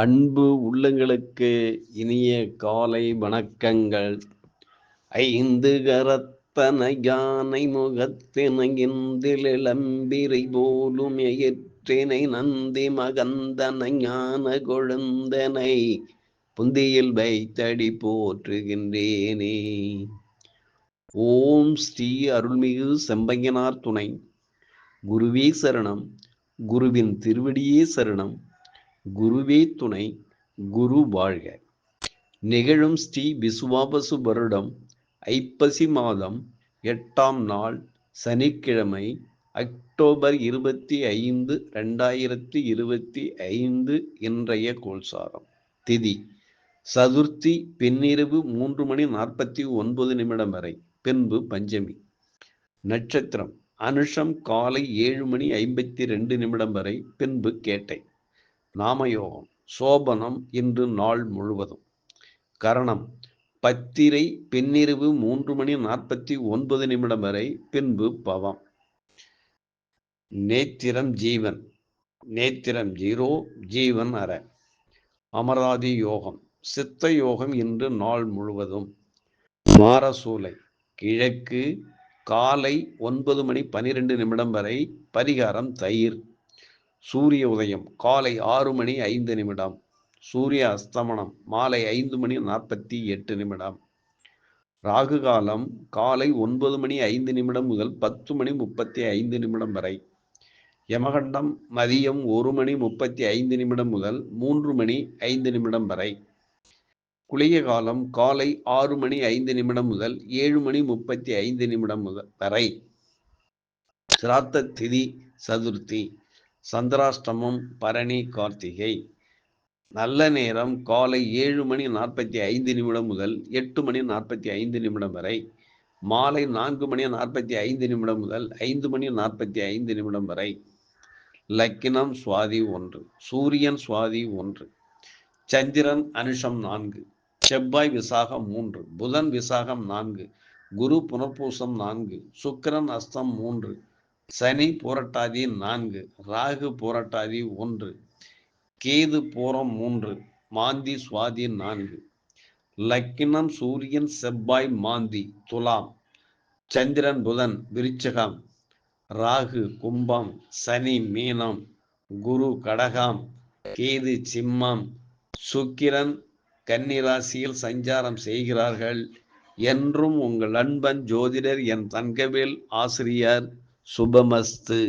அன்பு உள்ளங்களுக்கு இனிய காலை வணக்கங்கள். ஐந்து கரத்தன யானை முகத்தினை போலும் எயிற்றினை நந்தி மகந்தன ஞான கொழுந்தனை புந்தியில் வைத்தடி போற்றுகின்றேனே. ஓம் ஸ்ரீ அருள்மிகு செம்பங்கனார் துணை. குருவே சரணம். குருவின் திருவடியே சரணம். குருவே துணை குரு வாழ்க. நிகழும் ஸ்ரீ விசுவாபசு வருடம் ஐப்பசி மாதம் எட்டாம் நாள் சனிக்கிழமை அக்டோபர் இருபத்தி ஐந்து ரெண்டாயிரத்தி இருபத்தி ஐந்து இன்றைய கோல்சாரம் திதி சதுர்த்தி பின்னிரவு மூன்று மணி நாற்பத்தி ஒன்பது நிமிடம் வரை பின்பு பஞ்சமி. நட்சத்திரம் அனுஷம் காலை ஏழு மணி ஐம்பத்தி ரெண்டு நிமிடம் வரை பின்பு கேட்டை. நாமயோகம் சோபனம் இன்று நாள் முழுவதும். கரணம் பத்திரை பின்னிரவு மூன்று மணி நாற்பத்தி ஒன்பது நிமிடம் வரை பின்பு பவம். நேத்திரம் ஜீவன் நேத்திரம் ஜீரோ ஜீவன் அற. அமராதி யோகம் சித்த யோகம் இன்று நாள் முழுவதும். மாரசூலை கிழக்கு காலை ஒன்பது மணி பனிரெண்டு நிமிடம் வரை பரிகாரம் தயிர். சூரிய உதயம் காலை ஆறு மணி ஐந்து நிமிடம் சூரிய அஸ்தமனம் மாலை ஐந்து மணி நாற்பத்தி எட்டு நிமிடம். ராகு காலம் காலை ஒன்பது மணி ஐந்து நிமிடம் முதல் பத்து மணி முப்பத்தி ஐந்து நிமிடம் வரை. யமகண்டம் மதியம் ஒரு மணி முப்பத்தி ஐந்து நிமிடம் முதல் மூன்று மணி ஐந்து நிமிடம் வரை. குளிய காலம் காலை ஆறு மணி ஐந்து நிமிடம் முதல் ஏழு மணி முப்பத்தி ஐந்து நிமிடம் முதல் வரை. சிராத்த திதி சதுர்த்தி. சந்திராஷ்டமம் பரணி கார்த்திகை. நல்ல நேரம் காலை ஏழு மணி நாற்பத்தி ஐந்து நிமிடம் முதல் எட்டு மணி நாற்பத்தி ஐந்து நிமிடம் வரை. மாலை நான்கு மணி நாற்பத்தி ஐந்து நிமிடம் முதல் ஐந்து மணி நாற்பத்தி ஐந்து நிமிடம் வரை. லக்கினம் சுவாதி ஒன்று சூரியன் சுவாதி ஒன்று சந்திரன் அனுஷம் நான்கு செவ்வாய் விசாகம் மூன்று புதன் விசாகம் நான்கு குரு புனர்பூசம் நான்கு சுக்கரன் அஸ்தம் மூன்று சனி புரட்டாதி நான்கு ராகு புரட்டாதி ஒன்று கேது பூரம் மூன்று மாந்தி சுவாதி நான்கு லக்கினம் சூரியன் செவ்வாய் மாந்தி துலாம் சந்திரன் புதன் விருச்சகம் ராகு கும்பம் சனி மீனம் குரு கடகம் கேது சிம்மம் சுக்கிரன் கன்னிராசியில் சஞ்சாரம் செய்கிறார்கள் என்றும் உங்கள் அன்பன் ஜோதிடர் என் தங்கவேல் ஆசிரியர் ശുഭമസ്ത്.